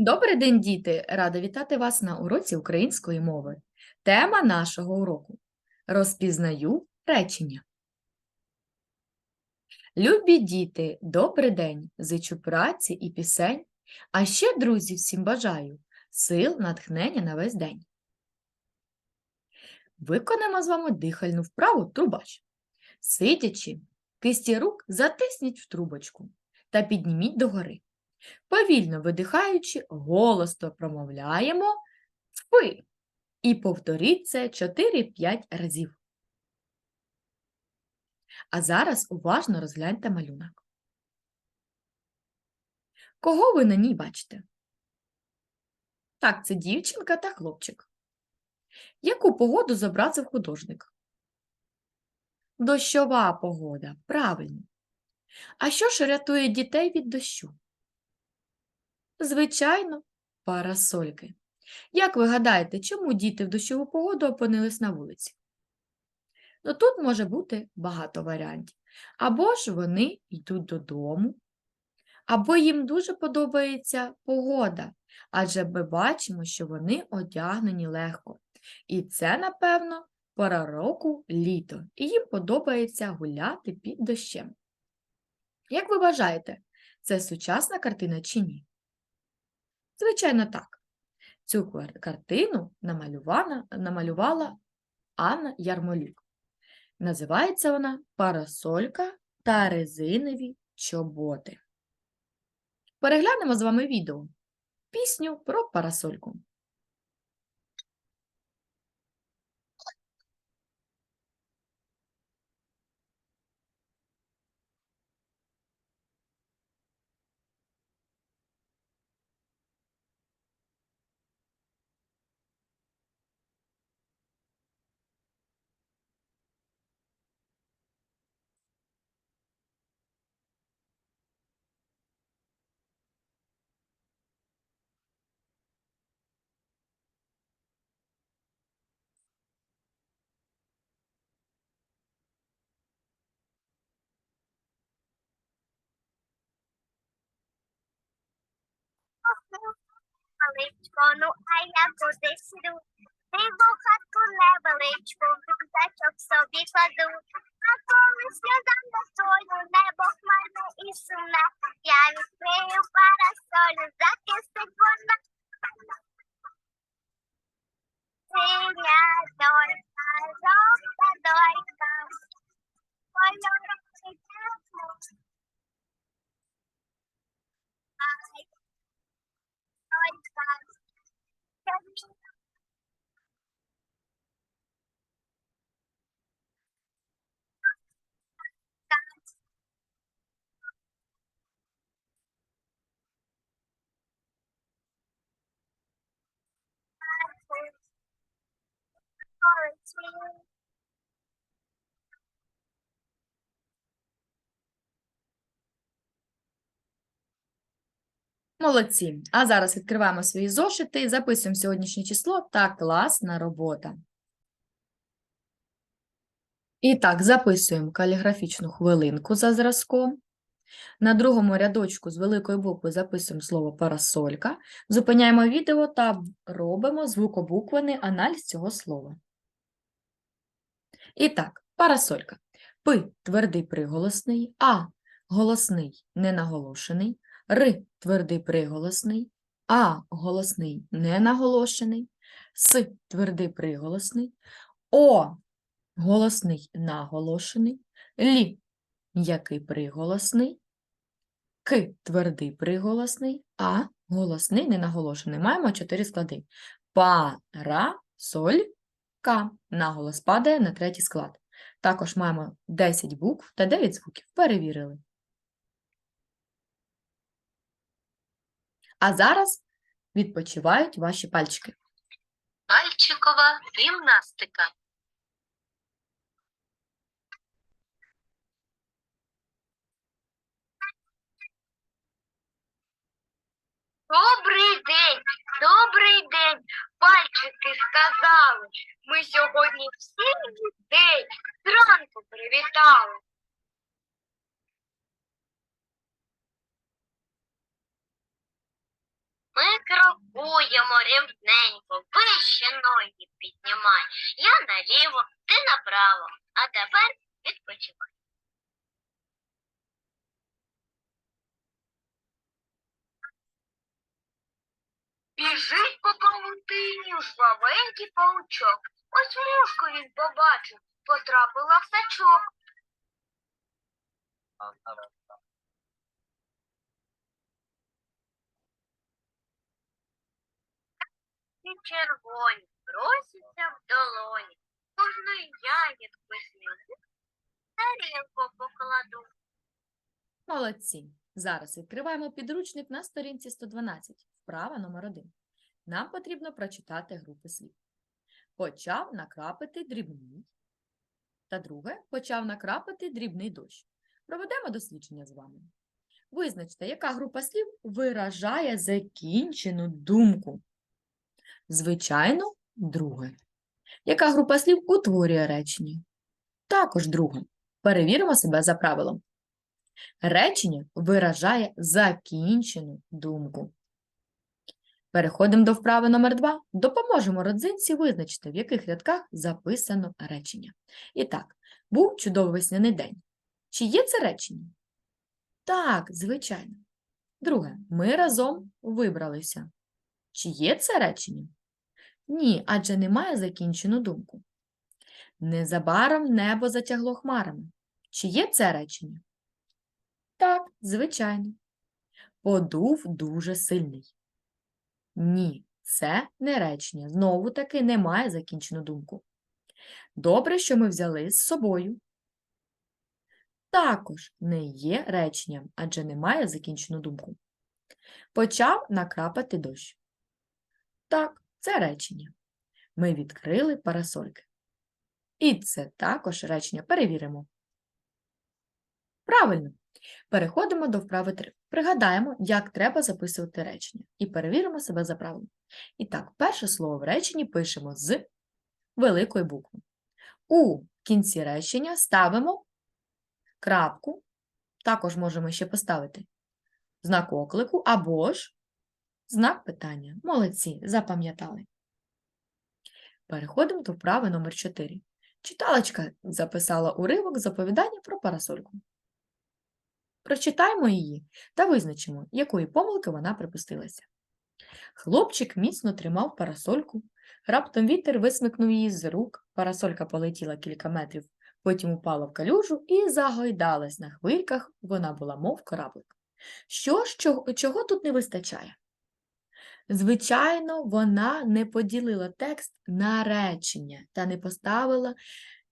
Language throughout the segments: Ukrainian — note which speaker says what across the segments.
Speaker 1: Добрий день, діти! Рада вітати вас на уроці української мови. Тема нашого уроку Розпізнаю речення. Любі діти, добрий день! Зичу праці і пісень, а ще, друзі, всім бажаю сил, натхнення на весь день. Виконаємо з вами дихальну вправу трубач. Сидячи, кисті рук затисніть в трубочку та підніміть догори. Повільно видихаючи, голосно промовляємо «фи» і повторіть це 4-5 разів. А зараз уважно розгляньте малюнок. Кого ви на ній бачите? Так, це дівчинка та хлопчик. Яку погоду зобразив художник? Дощова погода, правильно. А що ж рятує дітей від дощу? Звичайно, парасольки. Як ви гадаєте, чому діти в дощову погоду опинились на вулиці? Ну тут може бути багато варіантів. Або ж вони йдуть додому, або їм дуже подобається погода, адже ми бачимо, що вони одягнені легко. І це, напевно, пора року літо, і їм подобається гуляти під дощем. Як ви вважаєте, це сучасна картина чи ні? Звичайно, так. Цю картину намалювала Анна Ярмолюк. Називається вона Парасолька та резинові чоботи. Переглянемо з вами відео. Пісню про парасольку.
Speaker 2: leverage konu aynen burada sürü. Ve bu hakkın leverage bulduğunda çok so bir fadı Thank you. Sorry,
Speaker 1: Молодці! А зараз відкриваємо свої зошити записуємо сьогоднішнє число та класна робота. І так, записуємо каліграфічну хвилинку за зразком. На другому рядочку з великої букви записуємо слово парасолька, зупиняємо відео та робимо звукобуквений аналіз цього слова. І так, парасолька. П твердий приголосний, А голосний ненаголошений, Р твердий приголосний, А голосний ненаголошений, С твердий приголосний, О голосний наголошений, Лі м'який приголосний, К твердий приголосний, А голосний ненаголошений. Маємо чотири склади. Парасолька. Наголос падає на третій склад. Також маємо 10 букв та 9 звуків. Перевірили. А зараз відпочивають ваші пальчики.
Speaker 3: Пальчикова гімнастика.
Speaker 2: Добрий день, добрий день, пальчики сказали. Ми сьогодні всіх дітей зранку привітали.
Speaker 3: Ми
Speaker 2: рівненько, вище ноги піднімай. Я наліво, ти направо. А тепер відпочивай. Біжить по павутині славенький паучок. Ось мушку він побачив, потрапила в сачок. І червоні просяться в долоні. Кожну ягідку зніму, тарілку покладу.
Speaker 1: Молодці! Зараз відкриваємо підручник на сторінці 112, вправа номер 1. Нам потрібно прочитати групи слів. Почав накрапити дрібний. Та друге, почав накрапити дрібний дощ. Проведемо дослідження з вами. Визначте, яка група слів виражає закінчену думку. Звичайно, друге. Яка група слів утворює речення? Також друге. Перевіримо себе за правилом. Речення виражає закінчену думку. Переходимо до вправи номер 2. Допоможемо родзинці визначити, в яких рядках записано речення. І так, був чудовий весняний день. Чи є це речення? Так, звичайно. Друге, ми разом вибралися. Чи є це речення? Ні, адже немає закінчену думку. Незабаром небо затягло хмарами. Чи є це речення? Так, звичайно. Подув дуже сильний. Ні, це не речення. Знову таки немає закінчену думку. Добре, що ми взяли з собою. Також не є реченням, адже немає закінчену думку. Почав накрапати дощ. Так, це речення. Ми відкрили парасольки. І це також речення. Перевіримо. Правильно. Переходимо до вправи 3. Пригадаємо, як треба записувати речення. І перевіримо себе за правилом. І так, перше слово в реченні пишемо з великої букви. У кінці речення ставимо крапку, також можемо ще поставити знак оклику або ж знак питання. Молодці, запам'ятали. Переходимо до вправи номер 4. Читалочка записала уривок з оповідання про парасольку. Прочитаємо її та визначимо, якої помилки вона припустилася. Хлопчик міцно тримав парасольку, раптом вітер висмикнув її з рук, парасолька полетіла кілька метрів, потім упала в калюжу і загойдалась на хвильках, вона була мов кораблик. Що ж, чого, чого тут не вистачає? Звичайно, вона не поділила текст на речення та не поставила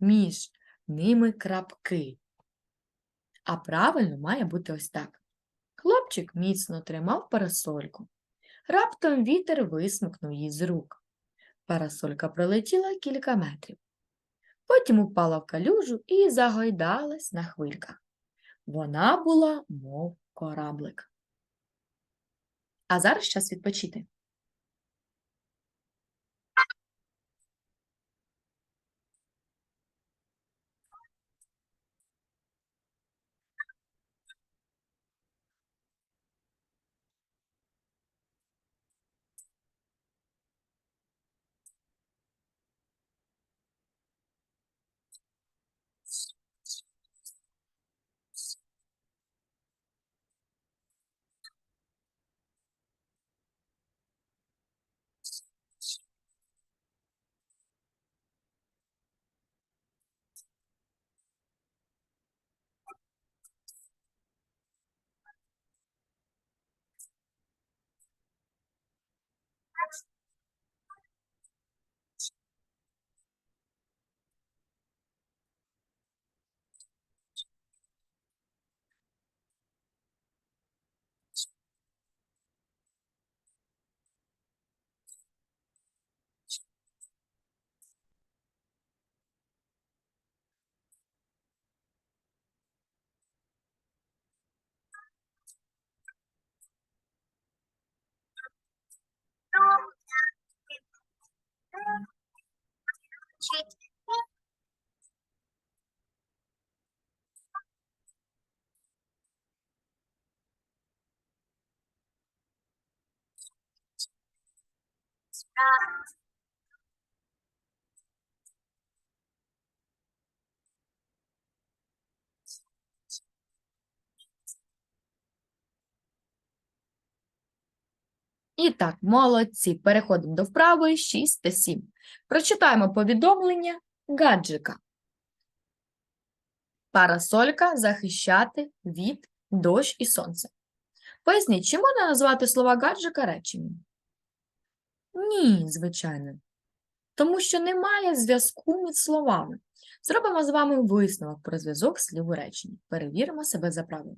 Speaker 1: між ними крапки. А правильно має бути ось так. Хлопчик міцно тримав парасольку. Раптом вітер висмикнув її з рук. Парасолька пролетіла кілька метрів. Потім упала в калюжу і загойдалась на хвильках. Вона була, мов кораблик. А зараз час відпочити. І так, молодці. Переходимо до вправи 6 та 7. Прочитаємо повідомлення гаджика. Парасолька захищати від дощ і сонце. Поясніть, чи можна назвати слова гаджика реченням? Ні, звичайно. Тому що немає зв'язку між словами. Зробимо з вами висновок про зв'язок слів у реченні. Перевіримо себе за правилом.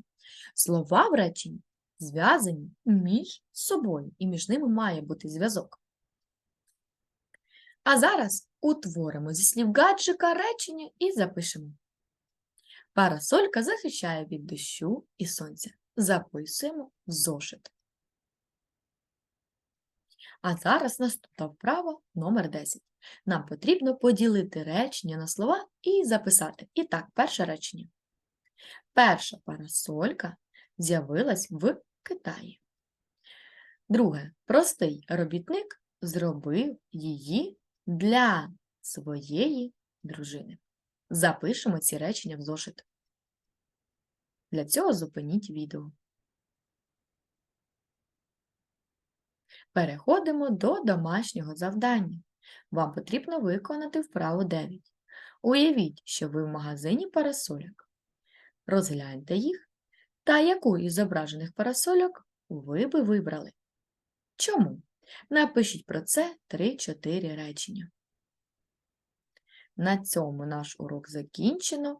Speaker 1: Слова в реченні зв'язані між собою, і між ними має бути зв'язок. А зараз утворимо зі слів гаджика речення і запишемо. Парасолька захищає від дощу і сонця. Записуємо в зошит. А зараз наступна вправа номер 10. Нам потрібно поділити речення на слова і записати. І так, перше речення. Перша парасолька з'явилась в Китаї. Друге. Простий робітник зробив її для своєї дружини. Запишемо ці речення в зошит. Для цього зупиніть відео. Переходимо до домашнього завдання. Вам потрібно виконати вправу 9. Уявіть, що ви в магазині парасольок. Розгляньте їх та яку із зображених парасольок ви би вибрали. Чому? Напишіть про це 3-4 речення. На цьому наш урок закінчено,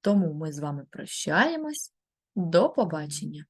Speaker 1: тому ми з вами прощаємось. До побачення!